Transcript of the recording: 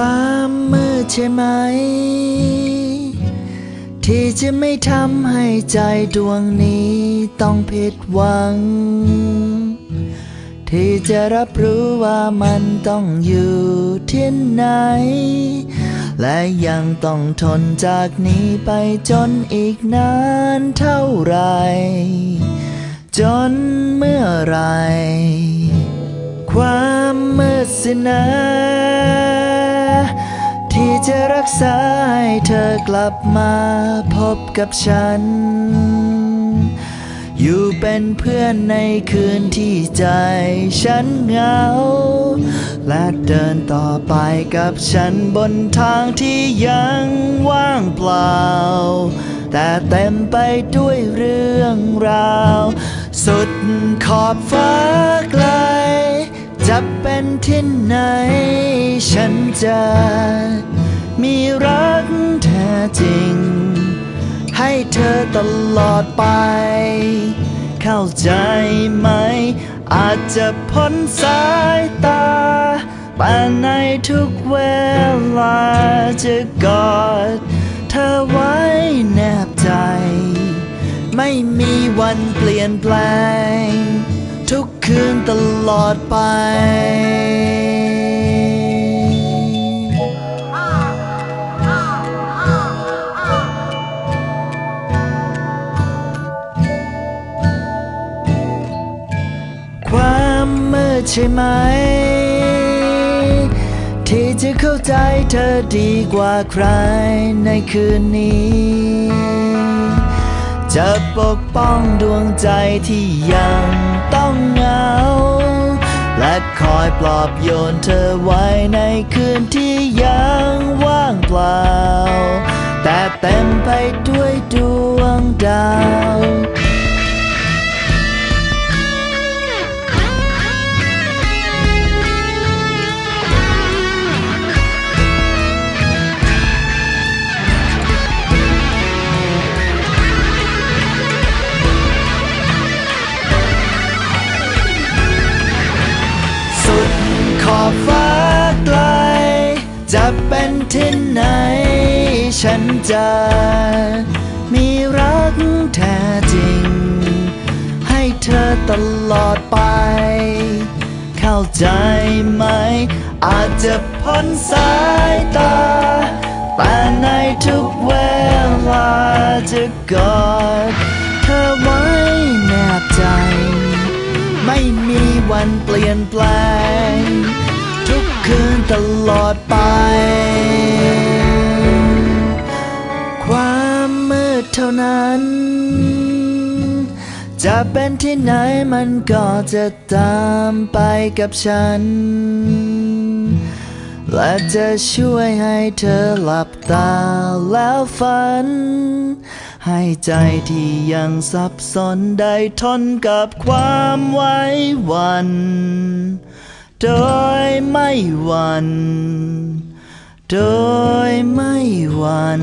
ความมืดใช่ไหม ที่จะไม่ทำให้ใจดวงนี้ต้องผิดหวัง ที่จะรับรู้ว่ามันต้องอยู่ที่ไหน และยังต้องทนจากนี้ไปจนอีกนานเท่าไหรจนเมื่อไร ความมืดสินะ ที่จะรักษาให้เธอกลับมาพบกับฉัน อยู่เป็นเพื่อนในคืนที่ใจฉันเหงา และเดินต่อไปกับฉันบนทางที่ยังว่างเปล่า แต่เต็มไปด้วยเรื่องราว สุดขอบฟ้าไกล จะเป็นที่ไหน ฉันจะมีรักแท้จริง ให้เธอตลอดไป เข้าใจไหม อาจจะพ้นสายตา แต่ในทุกเวลาจะกอด เธอไว้แนบใจ ไม่มีวันเปลี่ยนแปลง ทุกคืนตลอดไปความมืดใช่ไหม ที่จะเข้าใจเธอดีกว่าใครในคืนนี้ จะปกป้องดวงใจที่ยังต้องเหงา และคอยปลอบโยนเธอไว้ในคืนที่ยังว่างเปล่า แต่เต็มไปด้วยดวงดาว จะเป็นที่ไหน ฉันจะมีรักแท้จริง ให้เธอตลอดไป เข้าใจไหม อาจจะพ้นสายตา แต่ในทุกเวลาจะกอดเธอไว้แนบใจ ไม่มีวันเปลี่ยนแปลง คืนตลอดไป ความมืดเท่านั้น จะเป็นที่ไหนมันก็จะตามไปกับฉัน และจะช่วยให้เธอหลับตาแล้วฝัน ให้ใจที่ยังสับสนได้ทนกับความไว้วัน โดย ไม่หวันโดยไม่หวั่น